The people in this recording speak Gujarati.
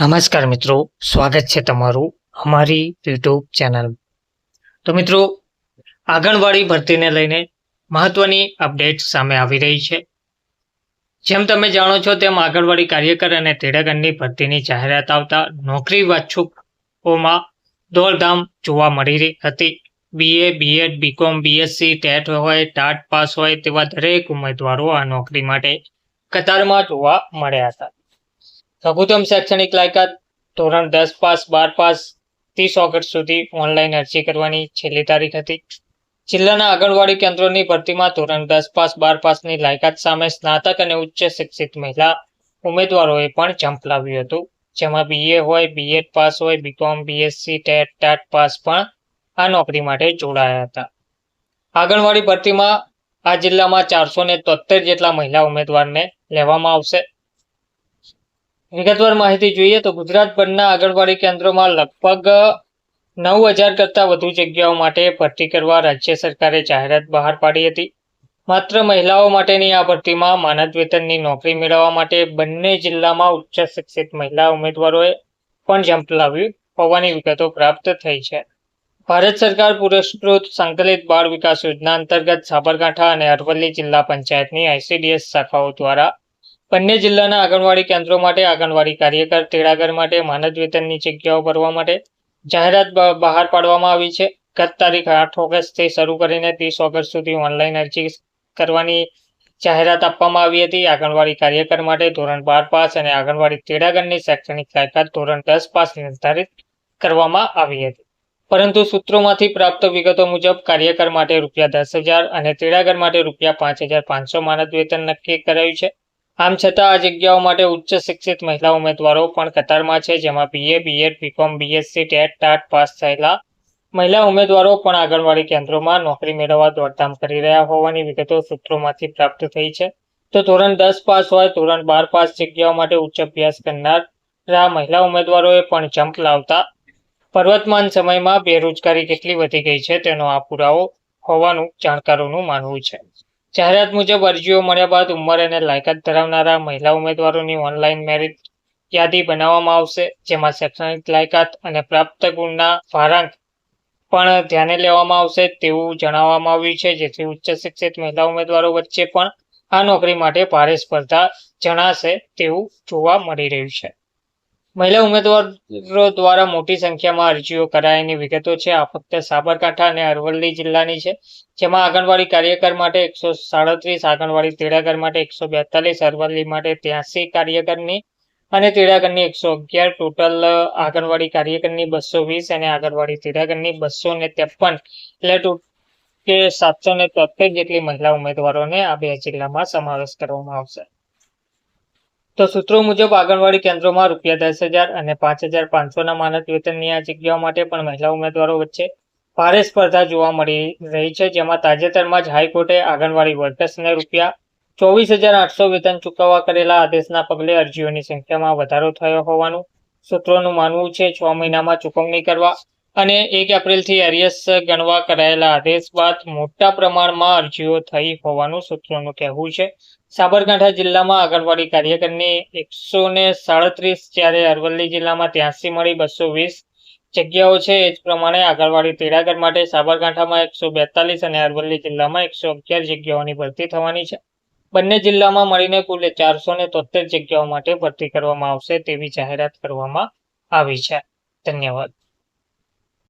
નમસ્કાર મિત્રો, સ્વાગત છે તમારું અમારી યુટ્યુબ ચેનલ. તો મિત્રો, આંગણવાડી ભરતીને લઈને મહત્વની અપડેટ સામે આવી રહી છે. જેમ તમે જાણો છો તેમ આંગણવાડી કાર્યકર અને તેડાગણની ભરતીની જાહેરાત આવતા નોકરી વાચ્છુકોમાં દોડધામ જોવા મળી રહી હતી. BA BEd BCom BSc TET હોય, ટાટ પાસ હોય તેવા દરેક ઉમેદવારો આ નોકરી માટે કતારમાં જોવા મળ્યા હતા. લઘુત્તમ શૈક્ષણિક લાયકાત ધોરણ દસ પાસ, બાર પાસ, ત્રીસ ઓગસ્ટ સુધી ઓનલાઈન અરજી કરવાની છેલ્લી તારીખ હતી. જિલ્લાના આંગણવાડી કેન્દ્રોની ભરતીમાં ધોરણ દસ પાસ, બાર પાસની લાયકાત સામે સ્નાતક અને ઉચ્ચ શિક્ષિત મહિલા ઉમેદવારોએ પણ જંપ લાવ્યું હતું. જેમાં બીએ હોય બીએડ પાસ હોય BCom BSc TET, TAT pass પણ આ નોકરી માટે જોડાયા હતા. આંગણવાડી ભરતીમાં આ જિલ્લામાં ચારસો ને તોતેર જેટલા મહિલા ઉમેદવારને લેવામાં આવશે. વિગતવાર માહિતી જોઈએ તો ગુજરાતભરના આંગણવાડી કેન્દ્રોમાં લગભગ નવ હજાર કરતાં વધુ જગ્યાઓ માટે ભરતી કરવા રાજ્ય સરકારે જાહેરાત બહાર પાડી હતી. માત્ર મહિલાઓ માટેની આ ભરતીમાં માનદ વેતનની નોકરી મેળવવા માટે બંને જિલ્લામાં ઉચ્ચ શિક્ષિત મહિલા ઉમેદવારોએ પણ જંપ લાવ્યું હોવાની વિગતો પ્રાપ્ત થઈ છે. ભારત સરકાર પુરસ્કૃત સંકલિત બાળ વિકાસ યોજના અંતર્ગત સાબરકાંઠા અને અરવલ્લી જિલ્લા પંચાયતની આઈસીડીએસ શાખાઓ દ્વારા બંને જિલ્લાના આંગણવાડી કેન્દ્રો માટે આંગણવાડી કાર્યકર, તેડાગર માટે માનદ વેતનની જગ્યાઓ ભરવા માટે જાહેરાત બહાર પાડવામાં આવી છે. ગત તારીખ આઠ ઓગસ્ટથી શરૂ કરીને ત્રીસ ઓગસ્ટ સુધી ઓનલાઈન અરજી કરવાની જાહેરાત આપવામાં આવી હતી. આંગણવાડી કાર્યકર માટે ધોરણ બાર પાસ અને આંગણવાડી તેડાગરની શૈક્ષણિક લાયકાત ધોરણ દસ પાસ નિર્ધારિત કરવામાં આવી હતી. પરંતુ સૂત્રોમાંથી પ્રાપ્ત વિગતો મુજબ કાર્યકર માટે રૂપિયા દસ હજાર અને તેડાગર માટે રૂપિયા પાંચ હજાર પાંચસો માનદ વેતન નક્કી કરાયું છે. આમ છતાં આ જગ્યાઓ માટે ઉચ્ચ શિક્ષિત મહિલા ઉમેદવારો પણ કતારમાં છે, જેમાં BA BEd BCom BSc TET TAT pass થયેલા મહિલા ઉમેદવારો પણ આંગણવાડી કેન્દ્રોમાં નોકરી મેળવવા દોડધામ કરી રહ્યા હોવાની વિગતો સૂત્રોમાંથી પ્રાપ્ત થઈ છે. તો ધોરણ દસ પાસ હોય, ધોરણ બાર પાસ જગ્યાઓ માટે ઉચ્ચ અભ્યાસ કરનારા મહિલા ઉમેદવારોએ પણ જંપ લાવતા પર્વતમાન સમયમાં બેરોજગારી કેટલી વધી ગઈ છે તેનો આ પુરાવો હોવાનું જાણકારોનું માનવું છે. જાહેરાત મુજબ અરજીઓ મળ્યા બાદ ઉંમર અને લાયકાત ધરાવનારા મહિલા ઉમેદવારોની ઓનલાઈન મેરિટ યાદી બનાવવામાં આવશે, જેમાં શૈક્ષણિક લાયકાત અને પ્રાપ્ત ગુણના ભારાંક પણ ધ્યાને લેવામાં આવશે તેવું જણાવવામાં આવ્યું છે. જેથી ઉચ્ચ શિક્ષિત મહિલા ઉમેદવારો વચ્ચે પણ આ નોકરી માટે ભારે સ્પર્ધા જણાશે તેવું જોવા મળી રહ્યું છે. મહિલા ઉમેદવારો દ્વારા મોટી સંખ્યામાં અરજીઓ કરાયાની વિગતો છે. આ ફક્ત સાબરકાંઠા અને અરવલ્લી જિલ્લાની છે, જેમાં આંગણવાડી કાર્યકર માટે એકસો સાડત્રીસ, આંગણવાડી તેડાગર માટે એકસો બેતાલીસ, અરવલ્લી માટે ત્યાસી કાર્યકરની અને તેડાગરની એકસો અગિયાર, ટોટલ આંગણવાડી કાર્યકરની બસો વીસ અને આંગણવાડી તેડાગરની બસો ને ત્રેપન. એટલે કે સાતસો ને તોતેર જેટલી મહિલા ઉમેદવારોને આ બે જિલ્લામાં સમાવેશ કરવામાં આવશે. તો સૂત્રો મુજબ આંગણવાડી કેન્દ્રોમાં રૂપિયા દસ હજાર અને પાંચ હજાર પાંચસોના માનદ વેતનની આ જગ્યાઓ માટે પણ મહિલા ઉમેદવારો વચ્ચે ભારે સ્પર્ધા જોવા મળી રહી છે, જેમાં તાજેતરમાં જ હાઈકોર્ટે આંગણવાડી વર્કર્સને રૂપિયા ચોવીસ હજાર આઠસો વેતન ચૂકવવા કરેલા આદેશના પગલે અરજીઓની સંખ્યામાં વધારો થયો હોવાનું સૂત્રોનું માનવું છે. છ મહિનામાં ચૂકવણી કરવા અને એક એપ્રિલથી એરિયસ ગણવા કરાયેલા આદેશ બાદ મોટા પ્રમાણમાં અરજીઓ થઈ હોવાનું સૂત્રોનું કહેવું છે. સાબરકાંઠા જિલ્લામાં આંગણવાડી કાર્યકરની એકસો ને સાડત્રીસ જ્યારે અરવલ્લી જિલ્લામાં ત્યાંસી મળી બસો વીસ જગ્યાઓ છે, એ જ પ્રમાણે આંગણવાડી તેડાગર માટે સાબરકાંઠામાં એકસો બેતાલીસ અને અરવલ્લી જિલ્લામાં એકસો અગિયાર જગ્યાઓની ભરતી થવાની છે. બંને જિલ્લામાં મળીને કુલ ચારસો ને તોતેર જગ્યાઓ માટે ભરતી કરવામાં આવશે તેવી જાહેરાત કરવામાં આવી છે. ધન્યવાદ.